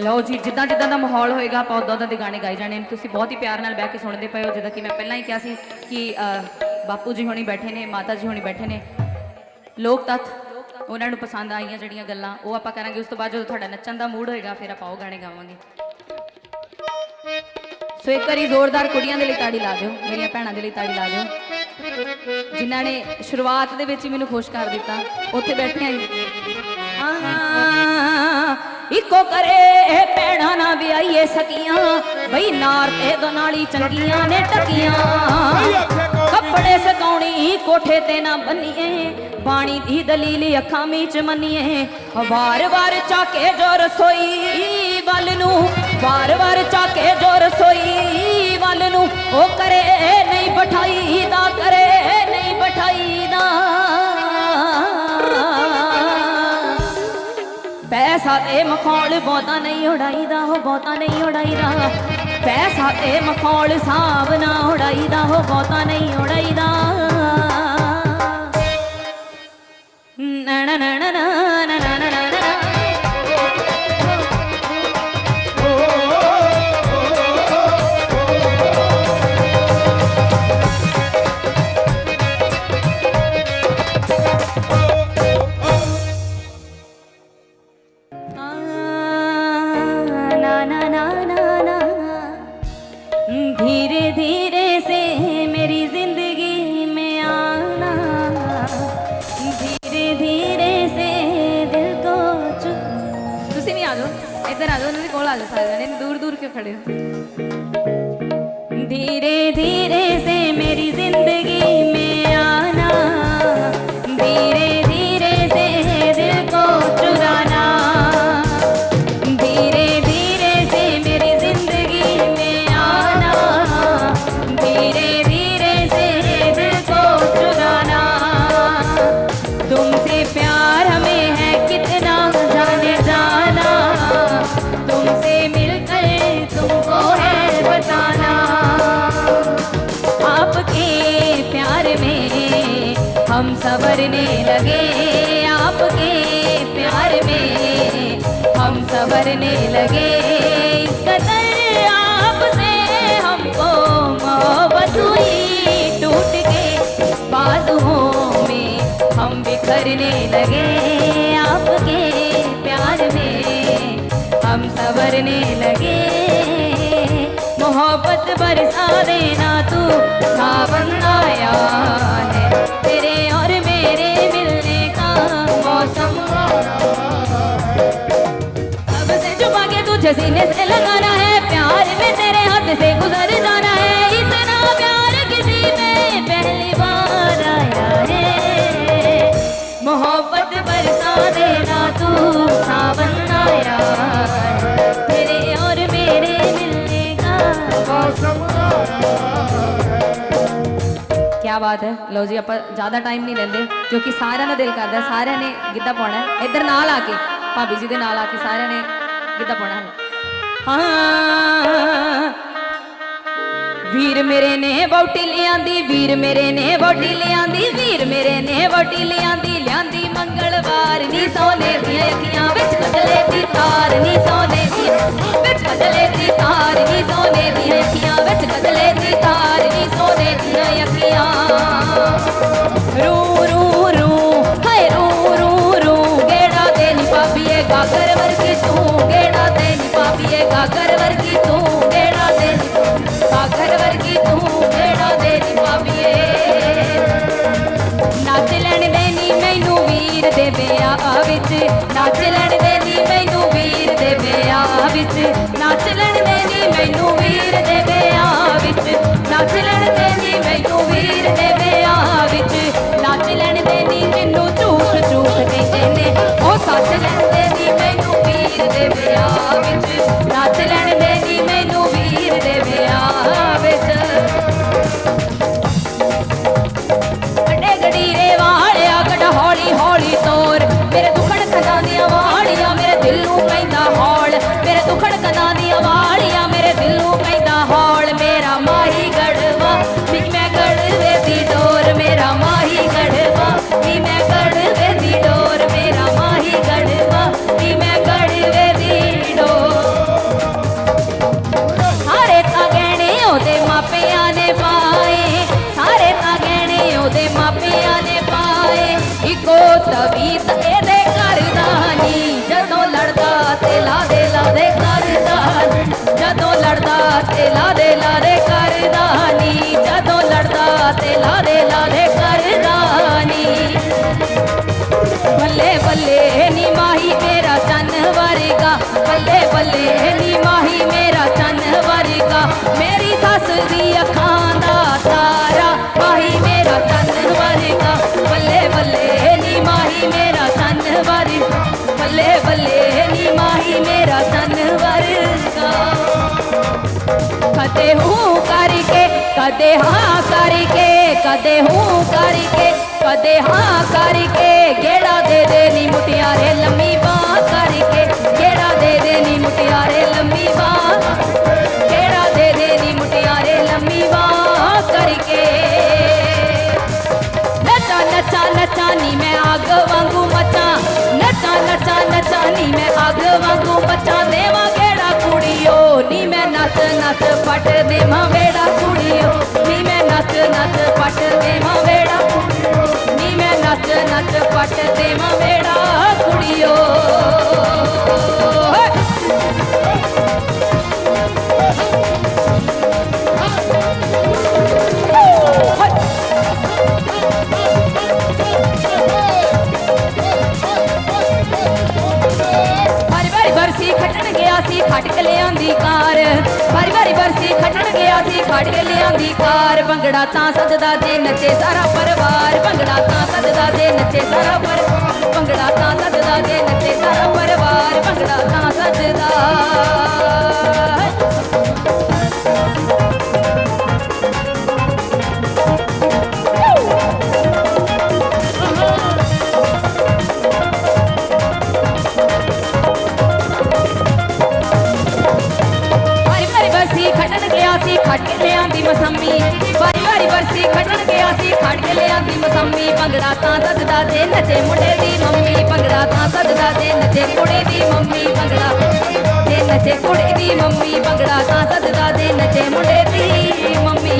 ਲਓ ਜੀ ਜਿੱਦਾਂ ਜਿੱਦਾਂ ਦਾ ਮਾਹੌਲ ਹੋਏਗਾ ਆਪਾਂ ਉਦਾਂ ਉਦਾਂ ਦੇ ਗਾਣੇ ਗਾਏ ਜਾਣੇ ਨੇ। ਤੁਸੀਂ ਬਹੁਤ ਹੀ ਪਿਆਰ ਨਾਲ ਬਹਿ ਕੇ ਸੁਣਦੇ ਪਏ ਹੋ ਜਿੱਦਾਂ ਕਿ ਮੈਂ ਪਹਿਲਾਂ ਹੀ ਕਿਹਾ ਸੀ ਕਿ ਬਾਪੂ ਜੀ ਹੋਣੀ ਬੈਠੇ ਨੇ ਮਾਤਾ ਜੀ ਹੋਣੀ ਬੈਠੇ ਨੇ। ਲੋਕ ਤੱਤ ਉਹਨਾਂ ਨੂੰ ਪਸੰਦ ਆਈਆਂ ਜਿਹੜੀਆਂ ਗੱਲਾਂ ਉਹ ਆਪਾਂ ਕਰਾਂਗੇ। ਉਸ ਤੋਂ ਬਾਅਦ ਜਦੋਂ ਤੁਹਾਡਾ ਨੱਚਣ ਦਾ ਮੂਡ ਹੋਏਗਾ ਫਿਰ ਆਪਾਂ ਉਹ ਗਾਣੇ ਗਾਵਾਂਗੇ। ਸੋ ਇੱਕ ਵਾਰੀ ਜ਼ੋਰਦਾਰ ਕੁੜੀਆਂ ਦੇ ਲਈ ਤਾੜੀ ਲਾ ਦਿਓ ਮੇਰੀਆਂ ਭੈਣਾਂ ਦੇ ਲਈ ਤਾੜੀ ਲਾ ਦਿਓ। ਜਿਨ੍ਹਾਂ ਨੇ ਸ਼ੁਰੂਆਤ ਦੇ ਵਿੱਚ ਹੀ ਮੈਨੂੰ ਖੁਸ਼ ਕਰ ਦਿੱਤਾ ਉੱਥੇ ਬੈਠੀਆਂ ਹੀ। ਹਾਂ, ਇੱਕੋ ਕਰੇ ਭੈਣਾਂ ਨਾ ਵਿਆਹੀਏ ਸਕੀਆਂ ਬਈ ਨਾਰ ਤੇ ਦਨਾਲੀ ਚੰਗੀਆਂ ਨੇ ਟਕੀਆਂ। ਕੱਪੜੇ ਸਕਾਉਣੀ ਕੋਠੇ ਤੇ ਨਾ ਬੰਨੀਏ। ਬਾਣੀ ਦੀ ਦਲੀਲ ਅੱਖਾਂ ਵਿੱਚ ਮੰਨੀਏ। ਵਾਰ-ਵਾਰ ਚਾਕੇ ਜੋ ਰਸੋਈ ਵੱਲ ਨੂੰ, ਵਾਰ-ਵਾਰ ਚਾਕੇ ਇਹ ਮਖੌਲ ਬਹੁਤਾ ਨਹੀਂ ਉਡਾਈਦਾ ਹੋ ਬਹੁਤਾ ਨਹੀਂ ਉਡਾਈਦਾ। ਪੈਸਾ ਇਹ ਮਖੌਲ ਸਾਬ ਨਾ ਉਡਾਈਦਾ ਹੋ ਬਹੁਤਾ ਨਹੀਂ ਉਡਾਈਦਾ। ਨਾ ਨਾ ਨਾ ਨਾ ਨਾ ಗೋಳಾಗ ಸಾಲ ನೀನು दूर ದೂರ के खड़े हो? धीरे धीरे से मेरी ज़िंदगी संवरने लगे आपके प्यार में। हम संवरने लगे कदर आपसे हमको मोहब्बत हुई। टूट के बाजुओं में हम बिखरने लगे आपके प्यार में। हम संवरने लगे। मोहब्बत बरसा देना तू सावन आया है। से लगाना है प्यार में तेरे हाथ से गुजर जाना है। इतना प्यार किसी में पहली बार आया है। मोहब्बत बरसा देना तू सावन आया तेरे और मेरे मिलने का क्या बात है? लो जी आप ज़्यादा टाइम नहीं लेंगे क्योंकि सारे ने दिल करता सारे ने गिद्धा पाना है। इधर नाल आके भाभी जी के नाल आके सारे ने गिद्धा पाना है। ਹਾਂ। ਵੀਰ ਮੇਰੇ ਨੇ ਬੌਟੀ ਲਿਆਂਦੀ, ਵੀਰ ਮੇਰੇ ਨੇ ਬੌਟੀ ਲਿਆਂਦੀ, ਵੀਰ ਮੇਰੇ ਨੇ ਬੌਟੀ ਲਿਆਂਦੀ ਲਿਆਂਦੀ ਮੰਗਲਵਾਰ ਨੀ ਸੋਨੇ ਦੀਆਂ ਅੱਖੀਆਂ ਵਿੱਚ ਕਜਲੇ ਦੀ ਤਾਰ ਨੀ ਸੋਨੇ ਦੀ ਵਿੱਚ ਕਜਲੇ ਦੀ ਤਾਰ ਨੀ ਸੋਨੇ ਦੀਆਂ ਅੱਖੀਆਂ নাচলে बल्ले बल्ले, नी माही मेरा तनवर का मेरी सस दी अखां तारा, माही मेरा तनवर का बल्ले बल्ले, नी माही मेरा तनवर बल्ले बल्ले, नी माही मेरा तनवर का कदे हूँ करके, कदे हाँ करके, कदे हूँ करके, कदे हाँ करके, गेड़ा दे दे नी मुटियारे लम्मी बा ਮੁਟਿਆਰੇ ਲੰਮੀ ਬਾਹ ਗੇੜਾ ਦੇ ਦੇ ਨੀ ਮੁਟਿਆਰੇ ਲੰਮੀ ਬਾਹ ਕਰਕੇ। ਨੱਚਾ ਨੱਚਾ ਨੱਚਾ ਨੀ ਮੈਂ ਅੱਗ ਵਾਂਗੂ ਮਚਾਂ। ਨੱਚਾ ਨੱਚਾ ਨੱਚਾ ਨੀ ਮੈਂ ਅੱਗ ਵਾਂਗੂ ਮਚਾਂ। ਦੇਵਾਂ ਗੇੜਾ ਕੁੜੀਓ? ਨੀ ਮੈਂ ਨੱਚ ਨੱਚ ਪੱਟ ਦੇਵਾਂ ਵੇੜਾ ਕੁੜੀਓ। ਨੀ ਮੈਂ ਨੱਚ ਨੱਚ ਪੱਟ ਦੇਵਾਂ ਵੇੜਾ ਕੁੜੀਓ। ਨੀ ਮੈਂ ਨੱਚ ਨੱਚ ਪੱਟ ਦੇਵਾਂ ਗਿਆ ਸੀ ਕੇ ਲਿਆਂਦੀ ਕਾਰ ਭੰਗੜਾ ਤਾਂ ਸੱਜਦਾ ਜੇ ਨੱਚੇ ਸਾਰਾ ਪਰਿਵਾਰ। ਭੰਗੜਾ ਤਾਂ ਸੱਜਦਾ ਜੇ ਨੱਚੇ ਸਾਰਾ ਪਰਿਵਾਰ ਭੰਗੜਾ ਤਾਂ ਸੱਜਦਾ ਜੇ ਨੱਚੇ ਸਾਰਾ ਪਰਿਵਾਰ। ਭੰਗੜਾ ਤਾਂ ਸੱਜਦਾ। ਸੱਜਦਾ ਤੇ ਨੱਚੇ ਮੁੰਡੇ ਦੀ ਮੰਮੀ ਭੰਗੜਾ ਤਾਂ ਸੱਜਦਾ ਤੇ ਨੱਚੇ ਕੁੜੀ ਦੀ ਮੰਮੀ ਭੰਗੜਾ ਤੇ ਨੱਚੇ ਕੁੜੀ ਦੀ ਮੰਮੀ ਭੰਗੜਾ ਤਾਂ ਸੱਜਦਾ ਤੇ ਨੱਚੇ ਮੁੰਡੇ ਦੀ ਮੰਮੀ